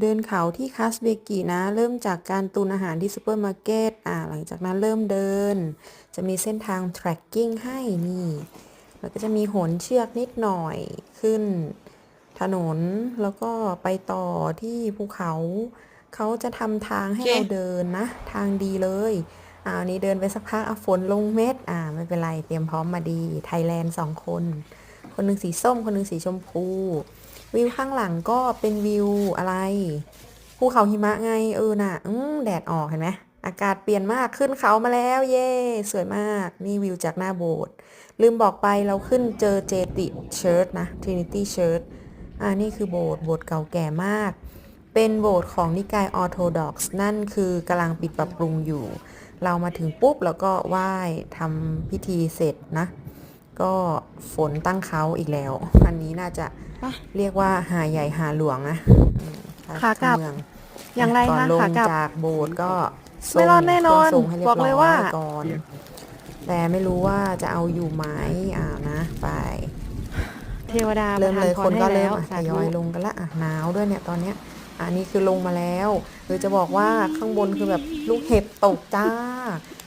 เดินเขาที่คาสเบกินะ เริ่มจากการตุนอาหารที่ซูเปอร์มาร์เก็ตอ่าหลังจากนั้นเริ่มเดิน จะมีเส้นทาง tracking ให้นี่แล้วก็จะมีโหนเชือกนิดหน่อยขึ้น ถนนแล้วก็ไปต่อที่ภูเขา เขาจะทำทางให้โอเคเราเดินนะ ทางดีเลยอ่าอันนี้เดินไปสักพักอะฝนลงเม็ดอ่าไม่เป็นไร เตรียมพร้อมมาดี ไทยแลนด์สองคน คนหนึ่งสีส้ม คนหนึ่งสีชมพู วิวข้างหลังก็เป็นวิวอะไรภูเขาหิมะไงเออน่ะอืมแดดออกเห็นไหมอากาศเปลี่ยนมากขึ้นเขามาแล้ว เย่สวยมากนี่วิวจากหน้าโบสถ์ลืมบอกไปเราขึ้นเจอเจติเชิร์ชนะ Trinity Church อ่านี่คือโบสถ์โบสถ์เก่าแก่มาก เป็นโบสถ์ของนิกายออร์โธดอกซ์นั่นคือกำลังปิดปรับปรุงอยู่ เรามาถึงปุ๊บแล้วก็ไหว้ทำพิธีเสร็จนะ ก็ฝนตั้งเขาอีกแล้ว อันนี้น่าจะไปเรียกว่าหาใหญ่หาหลวงนะอืมขากลับเมืองอย่างไรก่อนคะลงขากลับจากโบสถ์ก็ไม่รอดแน่นอนส่งให้เรียบอกบร้เลอยว่าก่อนแต่ไม่รู้ว่าจะเอาอยู่ไหมอ่านะไป เทวดาเริ่มเลยประคนทาก็พให้เริ่แล้มวอะทสายธุอยลงกันละอะหนาวด้วยเนี่ยตอนเนี้ย อันนี้คือลงมาแล้วคือจะบอกว่าข้างบนคือแบบลูกเห็บตกจ้า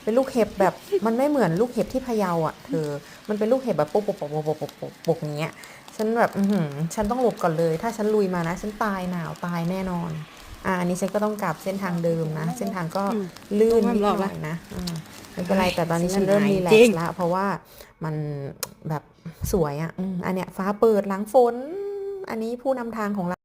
เป็นลูกเห็บแบบมันไม่เหมือนลูกเห็บที่พะเยาอะเธอมันเป็นลูกเห็บแบบปุ๊บปุ๊บปุ๊บปุ๊บปุ๊บปุ๊บปุ๊บอย่างเงี้ยฉันแบบอือหือฉันต้องหลบก่อนเลย ถ้าฉันลุยมานะ ฉันตายหนาวตายแน่นอนอ่าอันนี้ฉันก็ต้องกลับเส้นทางเดิมนะ เส้นทางก็อืมลื่นต้องนิดรอบหละน่อยนะอ่าไม่เป็นไรแต่ตอนนี้ฉันเริ่มหายรีแลจกริงซ์ละเพราะว่ามันแบบสวยอะอืมอันเนี้ยฟ้าเปิดหลังฝน อันนี้ผู้นำทางของเรา